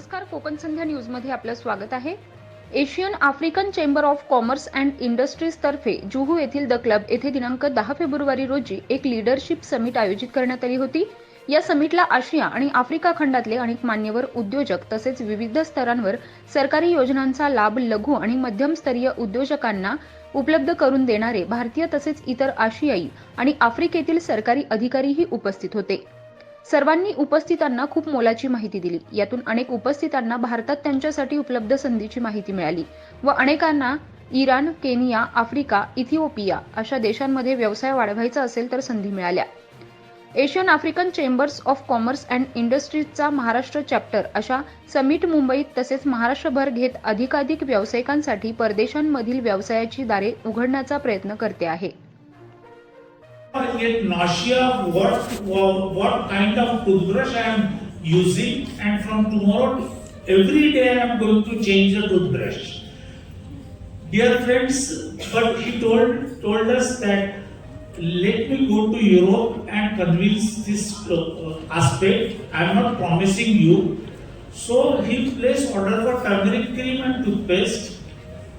नमस्कार कोकण संध्या न्यूजमध्ये आपलं स्वागत आहे. Asian African chamber of commerce and industries तर्फे जुहू येथील द क्लब येथे दिनांक दहा फेब्रुवारी रोजी एक लीडरशिप समिट आयोजित करण्यात आली होती. या समिटला आशिया आणि आफ्रिका खंडातले अनेक मान्यवर उद्योजक तसेच विविध स्तरांवर सरकारी योजनांचा लाभ लघु आणि मध्यमस्तरीय उद्योजकांना उपलब्ध करून देणारे भारतीय तसेच इतर आशियाई आणि आफ्रिकेतील सरकारी अधिकारीही उपस्थित होते. सर्वांनी उपस्थितांना खूप मोलाची माहिती दिली. यातून अनेक उपस्थितांना भारतात त्यांच्यासाठी उपलब्ध संधीची माहिती मिळाली व अनेकांना इराण केनिया आफ्रिका इथिओपिया अशा देशांमध्ये व्यवसाय वाढवायचा असेल तर संधी मिळाल्या. Asian African chambers of commerce and इंडस्ट्रीजचा Maharashtra chapter अशा समिट मुंबईत तसेच महाराष्ट्रभर घेत अधिकाधिक व्यावसायिकांसाठी परदेशांमधील व्यवसायाची दारे उघडण्याचा प्रयत्न करते आहे. Get nausea what what kind of toothbrush I am using and from tomorrow every day I am going to change the toothbrush. Dear friends, but he told told us that let me go to Europe and convince this uh, aspect. I am not promising you. So he placed order for turmeric cream and toothpaste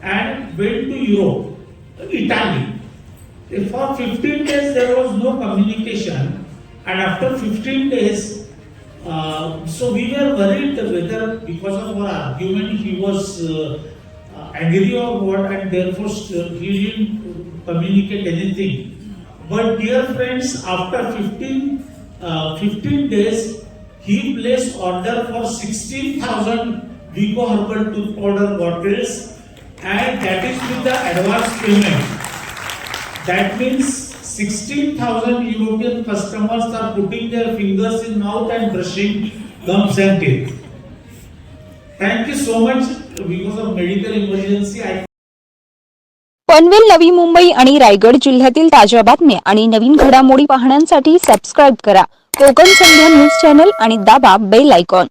and went to Europe, Italy. For 15 days there was no communication, and after 15 days, uh, so we were worried whether because of our argument he was uh, uh, angry or what, and therefore he didn't communicate anything. But dear friends, after 15, uh, 15 days, he placed order for 16,000 Vico herbal tooth powder bottles, and that is with the advance payment. That means 16,000 European customers are putting their fingers in mouth and brushing gums and teeth. Thank you so much because of medical emergency. I Panvel Navi Mumbai आणि रायगड जिल्ह्यातील ताज्या बातम्या आणि नवीन घडामोडी पाहण्यासाठी subscribe करा कोकण संध्या news channel आणि दाबा बेल आयकॉन